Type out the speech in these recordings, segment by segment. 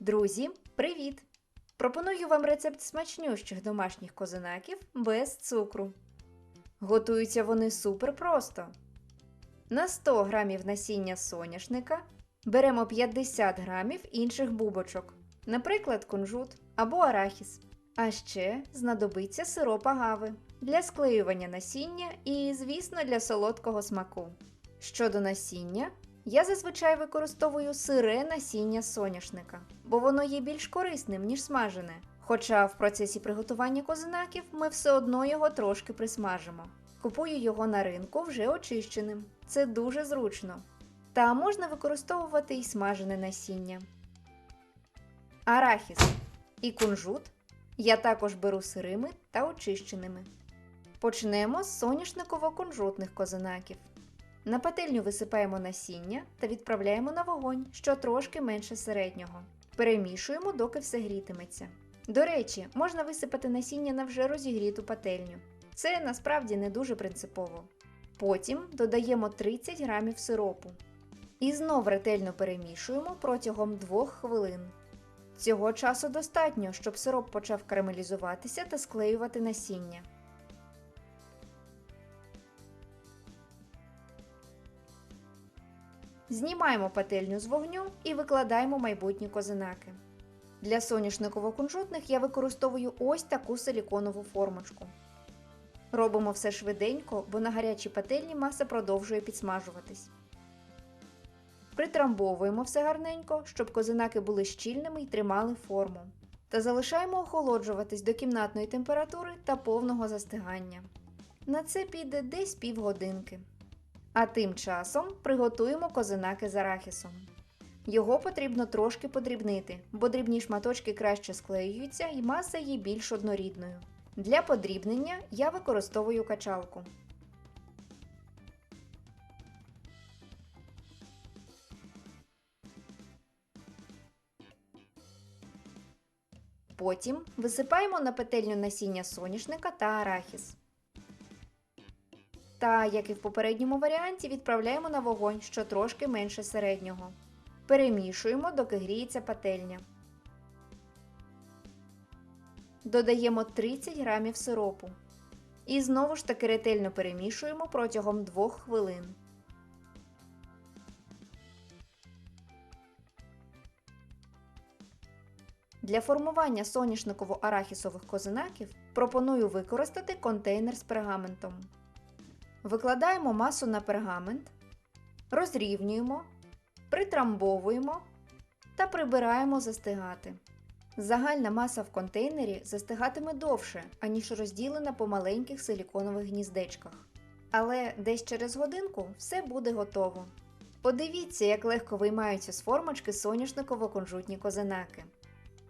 Друзі, привіт! Пропоную вам рецепт смачнющих домашніх козинаків без цукру. Готуються вони супер просто. На 100 грамів насіння соняшника беремо 50 грамів інших бубочок, наприклад, кунжут або арахіс. А ще знадобиться сироп агави для склеювання насіння і, звісно, для солодкого смаку. Щодо насіння, я зазвичай використовую сире насіння соняшника, бо воно є більш корисним, ніж смажене. Хоча в процесі приготування козинаків ми все одно його трошки присмажимо. Купую його на ринку вже очищеним. Це дуже зручно. Та можна використовувати і смажене насіння. Арахіс і кунжут я також беру сирими та очищеними. Почнемо з соняшниково-кунжутних козинаків. На пательню висипаємо насіння та відправляємо на вогонь, що трошки менше середнього. Перемішуємо, доки все грітиметься. До речі, можна висипати насіння на вже розігріту пательню. Це насправді не дуже принципово. Потім додаємо 30 грамів сиропу. І знов ретельно перемішуємо протягом 2 хвилин. Цього часу достатньо, щоб сироп почав карамелізуватися та склеювати насіння. Знімаємо пательню з вогню і викладаємо майбутні козинаки. Для соняшниково-кунжутних я використовую ось таку силіконову формочку. Робимо все швиденько, бо на гарячій пательні маса продовжує підсмажуватись. Притрамбовуємо все гарненько, щоб козинаки були щільними і тримали форму. Та залишаємо охолоджуватись до кімнатної температури та повного застигання. На це піде десь півгодинки. А тим часом приготуємо козинаки з арахісом. Його потрібно трошки подрібнити, бо дрібні шматочки краще склеюються і маса є більш однорідною. Для подрібнення я використовую качалку. Потім висипаємо на петельню насіння соняшника та арахіс. Та, як і в попередньому варіанті, відправляємо на вогонь, що трошки менше середнього. Перемішуємо, доки гріється пательня. Додаємо 30 грамів сиропу. І знову ж таки ретельно перемішуємо протягом 2 хвилин. Для формування соняшниково-арахісових козинаків пропоную використати контейнер з пергаментом. Викладаємо масу на пергамент, розрівнюємо, притрамбовуємо та прибираємо застигати. Загальна маса в контейнері застигатиме довше, аніж розділена по маленьких силіконових гніздечках. Але десь через годинку все буде готово. Подивіться, як легко виймаються з формочки соняшниково-кунжутні козинаки.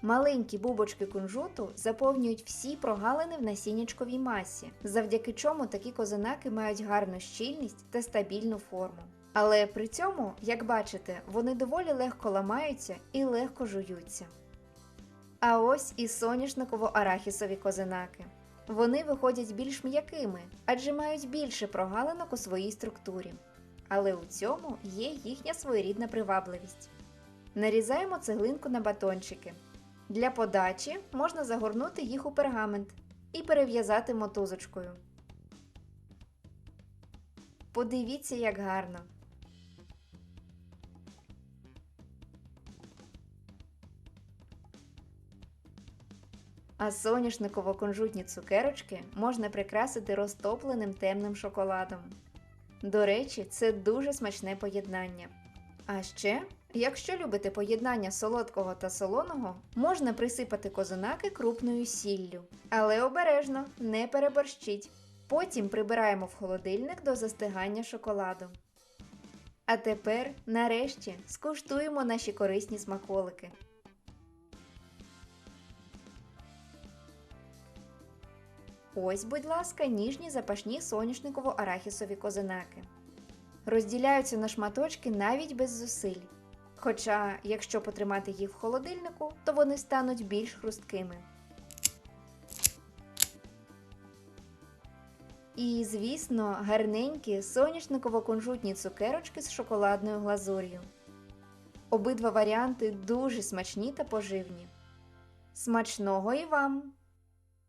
Маленькі бубочки кунжуту заповнюють всі прогалини в насіннячковій масі, завдяки чому такі козинаки мають гарну щільність та стабільну форму. Але при цьому, як бачите, вони доволі легко ламаються і легко жуються. А ось і соняшниково-арахісові козинаки. Вони виходять більш м'якими, адже мають більше прогалинок у своїй структурі. Але у цьому є їхня своєрідна привабливість. Нарізаємо цеглинку на батончики. Для подачі можна загорнути їх у пергамент і перев'язати мотузочкою. Подивіться, як гарно. А соняшниково-кунжутні цукерочки можна прикрасити розтопленим темним шоколадом. До речі, це дуже смачне поєднання. А ще, якщо любите поєднання солодкого та солоного, можна присипати козинаки крупною сіллю. Але обережно, не переборщіть. Потім прибираємо в холодильник до застигання шоколаду. А тепер, нарешті, скуштуємо наші корисні смаколики. Ось, будь ласка, ніжні запашні соняшниково-арахісові козинаки. Розділяються на шматочки навіть без зусиль. Хоча, якщо потримати їх в холодильнику, то вони стануть більш хрусткими. І, звісно, гарненькі соняшниково-кунжутні цукерочки з шоколадною глазур'ю. Обидва варіанти дуже смачні та поживні. Смачного і вам!